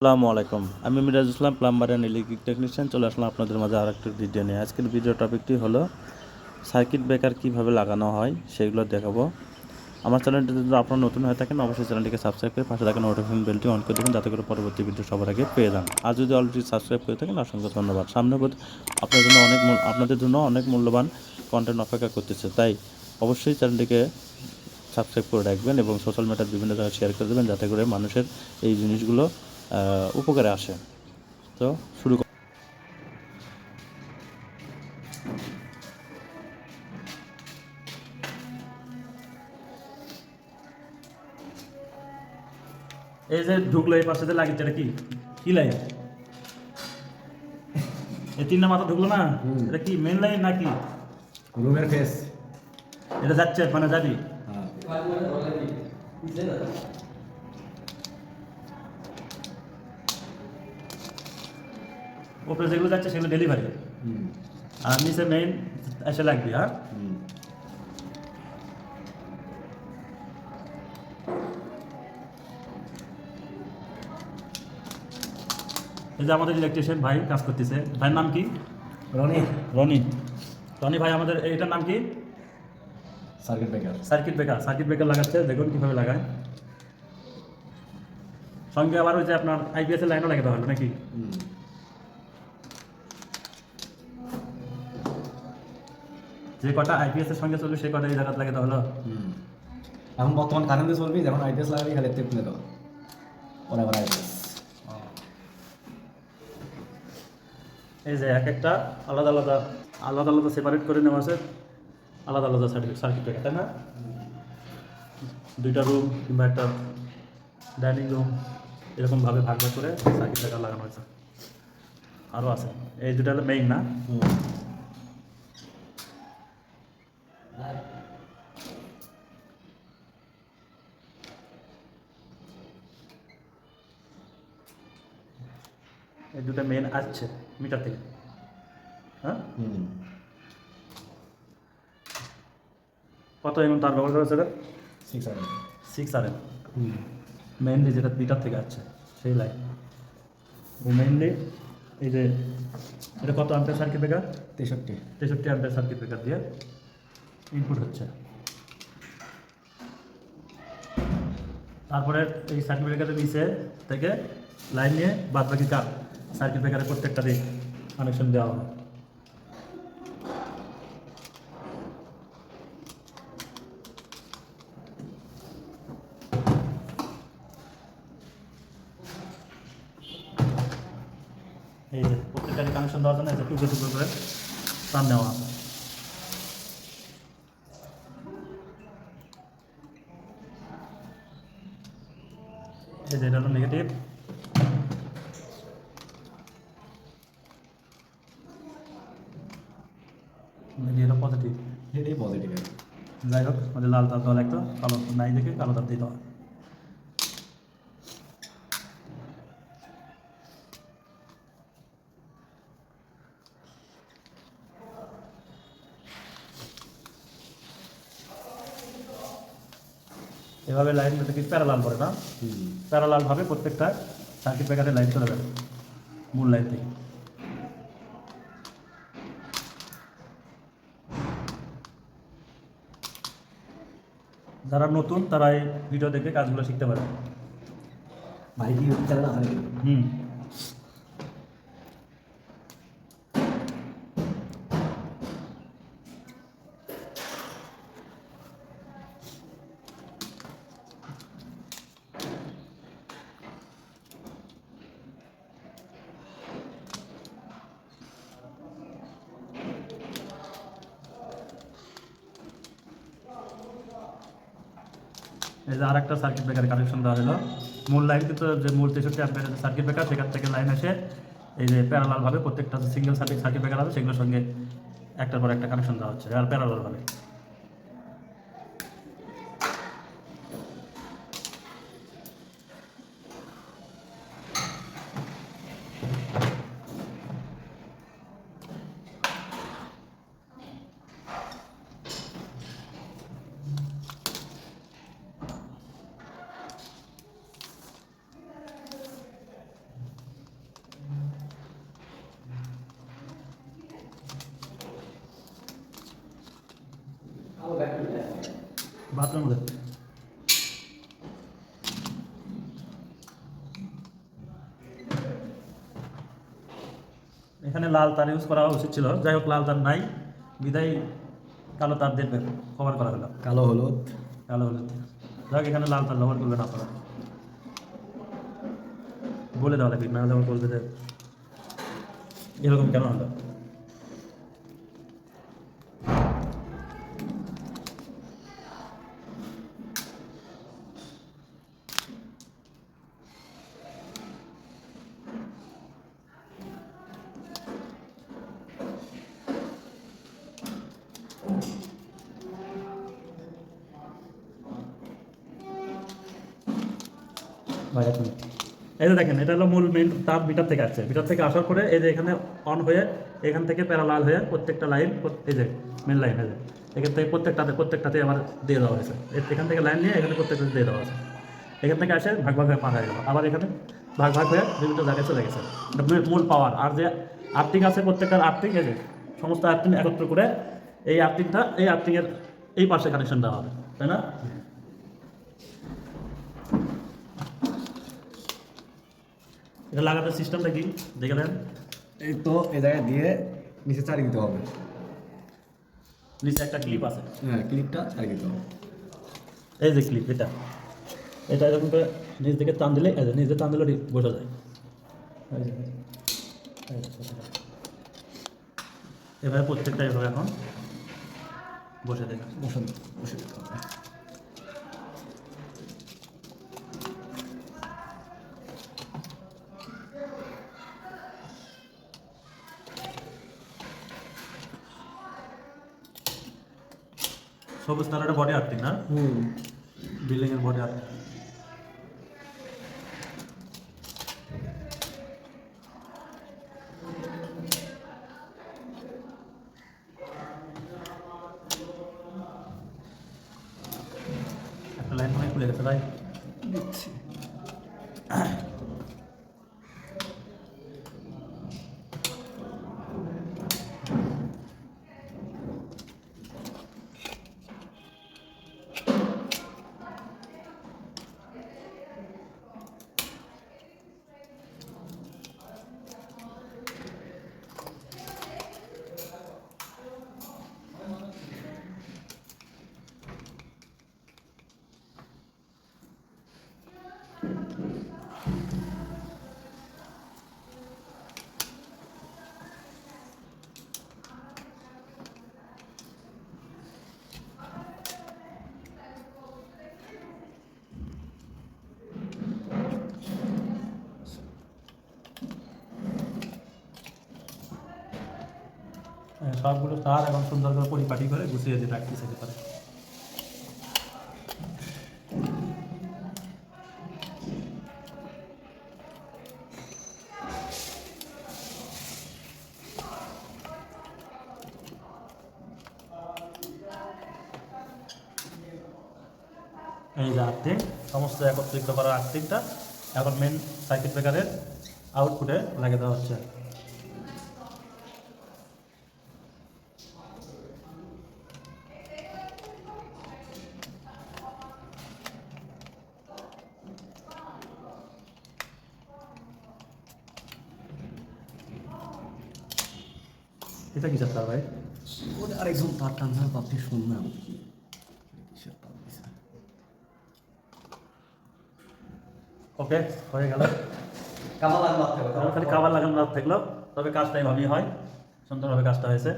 আসসালামু আলাইকুম। আমি Miraj Islam, plumber and electric technician. চলে আসলাম আপনাদের মাঝে আর একটা ভিডিও নিয়ে। আজকের ভিডিও টপিকটি হলো সার্কিট ব্রেকার কীভাবে লাগানো হয়, সেগুলো দেখাবো। আমার চ্যানেলটি যদি আপনারা নতুন হয়ে থাকেন, অবশ্যই চ্যানেলটিকে সাবস্ক্রাইব করে পাশে থাকা নোটিফিকেশন বেলটি অন করে দেবেন যাতে করে পরবর্তী ভিডিও সবার আগে পেয়ে যান। আর যদি অলরেডি সাবস্ক্রাইব করে থাকেন, অসংখ্য ধন্যবাদ। সামনে আপনাদের জন্য অনেক আপনাদের জন্য অনেক মূল্যবান কন্টেন্ট অপেক্ষা করতেছে। তাই অবশ্যই চ্যানেলটিকে সাবস্ক্রাইব করে রাখবেন এবং সোশ্যাল মিডিয়ার বিভিন্ন জায়গায় শেয়ার করে দেবেন, যাতে করে মানুষের এই জিনিসগুলো উপকারে আসে। তো শুরু এই যে ঢুকলো এই পাশে যে লাগিয়েছে এটা কি? কি লাইন এই তিনটা মাথা ঢুকলো না? এটা কি মেন লাইন নাকি? রুমের ফেস এটা যাচ্ছে মানে যাবি? হ্যাঁ। ওপরে যেগুলো যাচ্ছে সেগুলো ডেলিভারি আর নিচে মেইন এসে লাগবে হ্যাঁ? এই যে আমাদের ইলেকট্রিশিয়ান ভাই কাজ করতেছে ভাইয়ের নাম কি? রনি। রনি। রনি ভাই আমাদের এটার নাম কি? Circuit breaker. Circuit breaker circuit breaker লাগাচ্ছে দেখুন কীভাবে লাগায়। সঙ্গে আবার ওই যে আপনার আইপিএস এর লাইনও লাগাতে হলো নাকি? যে কটা আইপিএস এর সঙ্গে চলবে সেই কটা এই জায়গাতে লাগাতে হলো হুম। এখন বর্তমান কারেন্টে চলবি যখন আইপিএস লাগাবি খালি একটু খুলে দেওয়া পরে আবার আইপিএস এই যে এক একটা আলাদা আলাদা আলাদা আলাদা সেপারেট করে নেওয়া আছে। আলাদা আলাদা সার্কিট সার্কিট তাই না? দুইটা রুম কিংবা একটা ডাইনিং রুম এরকমভাবে ভাগ ভাগ করে সার্কিট লাগানো হয়েছে আরও আছে। এই দুটা হলো মেইন না হুম এই দুটো মেইন আসছে মিটার থেকে। হ্যাঁ? কত এমন তার ব্যবহার করেছে সিক্স সেভেন সিক্স আর এম হুম। মেইনলি যেটা মিটার থেকে আসছে সেই লাইন মেইনলি এই যে এটা কত আম্পের সার্কিট ব্রেকার তেষট্টি। তেষট্টি আম্পের সার্কিট ব্রেকার দিয়ে ইনপুট হচ্ছে। তারপরে এই সার্কিট ব্রেকারের নিচে থেকে লাইন নিয়ে বাদ বাকি কার সার্কিট ব্রেকারের প্রত্যেকটা দিক কানেকশন দেওয়া হবে এই যে প্রত্যেকটা কানেকশন দেওয়ার জন্য টুকরো টুকরো করে তার নেওয়া আছে এই যে এটা হলো নেগেটিভ এটা পজিটিভ এটাই পজিটিভ যাই হোক আমাদের লাল তার দেওয়া লাগতো কালো নাই দেখে কালো তার দিয়ে দেওয়া এভাবে লাইন কি প্যারালাল করে না? হুম। প্যারালালভাবে প্রত্যেকটা সার্কিট ব্রেকারের লাইন চলে যাবে মূল লাইন থেকে। যারা নতুন তারা এই ভিডিও দেখে কাজগুলো শিখতে পারে। ভাই কি হুম। এই যে আরেকটা সার্কিট ব্রেকার কানেকশন দেওয়া হলো। মূল লাইন কিন্তু যে মূল তেষট্টি অ্যাম্পের সার্কিট ব্রেকার সেখান থেকে লাইন আসে এই যে প্যারালালভাবে প্রত্যেকটা সিঙ্গেল সার্কিট সার্কিট ব্রেকার আছে, সেগুলোর সঙ্গে একটার পর একটা কানেকশন দেওয়া হচ্ছে, আর প্যারালালভাবে বাথরুম মধ্যে এখানে লাল তার ইউজ করা উচিত ছিল। যাই হোক লাল তার নাই। বিদায় কালো তার দিয়ে কভার করা হলো। কালো হলুদ। কালো হলুদ। যাক এখানে লাল তার ব্যবহার করবেন আপনারা। বলে দেওয়া লাগবে না যেমন বলবে এরকম কেন হলো? এই যে দেখেন, এটা হলো মূল মেইন তাপ মিটার থেকে আসছে। মিটার থেকে আসার পরে এই যে এখানে অন হয়ে এখান থেকে প্যারালাল হয়ে প্রত্যেকটা লাইন এই যে মেন লাইন হয়ে এখান থেকে প্রত্যেকটাতে প্রত্যেকটাতে আবার দিয়ে দেওয়া হয়েছে। এখান থেকে লাইন নিয়ে এখানে প্রত্যেকটা দিয়ে দেওয়া হয়েছে। এখান থেকে আসে ভাগ ভাগ হয়ে পার হয়ে গেল। আবার এখানে ভাগ ভাগ হয়ে বিভিন্ন জায়গায় চলে গেছে। মূল- মূল পাওয়ার আর যে আর্থিক আছে, প্রত্যেকটার আর্থিক, এই যে সমস্ত আর্থিক একত্র করে এই আর্থিংটা এই আর্থিংয়ের এই পাশে কানেকশন দেওয়া হবে তাই না? এটা লাগাতে সিস্টেমটা কি? দেখে দেন। এই তো এই জায়গায় দিয়ে নিচে চারি দিতে হবে। নিচে একটা ক্লিপ আছে। হ্যাঁ ক্লিপটা চারি দিতে হবে। এই যে ক্লিপ এটা। এটা এরকম করে নিচ দিকে টান দিলে এই যে নিচে টান দিলে বসে যায়। এভাবে প্রত্যেকটা এভাবে এখন বসে দেবে বসে বসে দিতে হবে। সবুজ তার বডি আর্থিং না? হুম। বিল্ডিং এর বডি আর্থিং একটা লাইন মনে সবগুলো তার এখন সুন্দর করে পরিপাটি করে গুছিয়ে দিয়ে রাখতেছে ভিতরে এই যে আর্থিং সমস্ত একত্রিত করা আর্থিংটা এখন মেন সার্কিট ব্রেকারের আউটপুটে লাগিয়ে দেওয়া হচ্ছে। এটা কি যাত্রা ভাই? ওদের আরেকজন তার তার থেকে শুনলাম? ওকে হয়ে গেল। কাবার লাগানো তাহলে খালি কাবার লাগানো রাত থাকল তবে কাজটাই এভাবেই হয়। সুন্দরভাবে কাজটা হয়েছে।